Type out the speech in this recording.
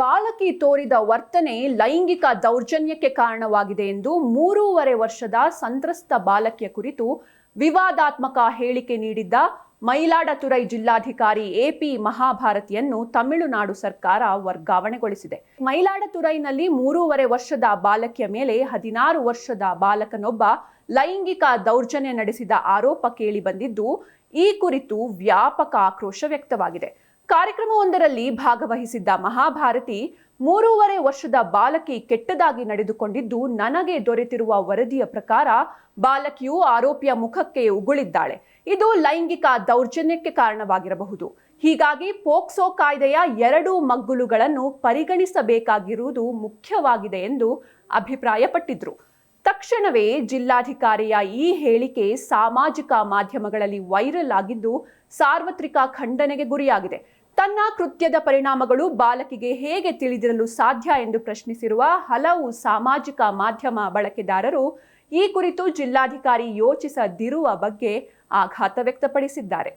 ಬಾಲಕಿ ತೋರಿದ ವರ್ತನೆ ಲೈಂಗಿಕ ದೌರ್ಜನ್ಯಕ್ಕೆ ಕಾರಣವಾಗಿದೆ ಎಂದು ಮೂರೂವರೆ ವರ್ಷದ ಸಂತ್ರಸ್ತ ಬಾಲಕಿಯ ಕುರಿತು ವಿವಾದಾತ್ಮಕ ಹೇಳಿಕೆ ನೀಡಿದ್ದ ಮೈಲಾಡತುರೈ ಜಿಲ್ಲಾಧಿಕಾರಿ ಎಪಿ ಮಹಾಭಾರತಿಯನ್ನು ತಮಿಳುನಾಡು ಸರ್ಕಾರ ವರ್ಗಾವಣೆಗೊಳಿಸಿದೆ. ಮೈಲಾಡತುರೈನಲ್ಲಿ ಮೂರೂವರೆ ವರ್ಷದ ಬಾಲಕಿಯ ಮೇಲೆ ಹದಿನಾರು ವರ್ಷದ ಬಾಲಕನೊಬ್ಬ ಲೈಂಗಿಕ ದೌರ್ಜನ್ಯ ನಡೆಸಿದ ಆರೋಪ ಕೇಳಿಬಂದಿದ್ದು ಈ ಕುರಿತು ವ್ಯಾಪಕ ಆಕ್ರೋಶ ವ್ಯಕ್ತವಾಗಿದೆ. ಕಾರ್ಯಕ್ರಮವೊಂದರಲ್ಲಿ ಭಾಗವಹಿಸಿದ್ದ ಮಹಾಭಾರತಿ ಮೂರೂವರೆ ವರ್ಷದ ಬಾಲಕಿ ಕೆಟ್ಟದಾಗಿ ನಡೆದುಕೊಂಡಿದ್ದು ನನಗೆ ದೊರೆತಿರುವ ವರದಿಯ ಪ್ರಕಾರ ಬಾಲಕಿಯು ಆರೋಪಿಯ ಮುಖಕ್ಕೆ ಉಗುಳಿದ್ದಾಳೆ. ಇದು ಲೈಂಗಿಕ ದೌರ್ಜನ್ಯಕ್ಕೆ ಕಾರಣವಾಗಿರಬಹುದು. ಹೀಗಾಗಿ ಪೋಕ್ಸೋ ಕಾಯ್ದೆಯ ಎರಡು ಮಗ್ಗುಲುಗಳನ್ನು ಪರಿಗಣಿಸಬೇಕಾಗಿರುವುದು ಮುಖ್ಯವಾಗಿದೆ ಎಂದು ಅಭಿಪ್ರಾಯಪಟ್ಟಿದ್ರು. ತಕ್ಷಣವೇ ಜಿಲ್ಲಾಧಿಕಾರಿಯ ಈ ಹೇಳಿಕೆ ಸಾಮಾಜಿಕ ಮಾಧ್ಯಮಗಳಲ್ಲಿ ವೈರಲ್ ಆಗಿದ್ದು ಸಾರ್ವತ್ರಿಕ ಖಂಡನೆಗೆ ಗುರಿಯಾಗಿದೆ. ತನ್ನ ಕೃತ್ಯದ ಪರಿಣಾಮಗಳು ಬಾಲಕಿಗೆ ಹೇಗೆ ತಿಳಿದಿರಲು ಸಾಧ್ಯ ಎಂದು ಪ್ರಶ್ನಿಸಿರುವ ಹಲವು ಸಾಮಾಜಿಕ ಮಾಧ್ಯಮ ಬಳಕೆದಾರರು ಈ ಕುರಿತು ಜಿಲ್ಲಾಧಿಕಾರಿ ಯೋಚಿಸದಿರುವ ಬಗ್ಗೆ ಆಘಾತ ವ್ಯಕ್ತಪಡಿಸಿದ್ದಾರೆ.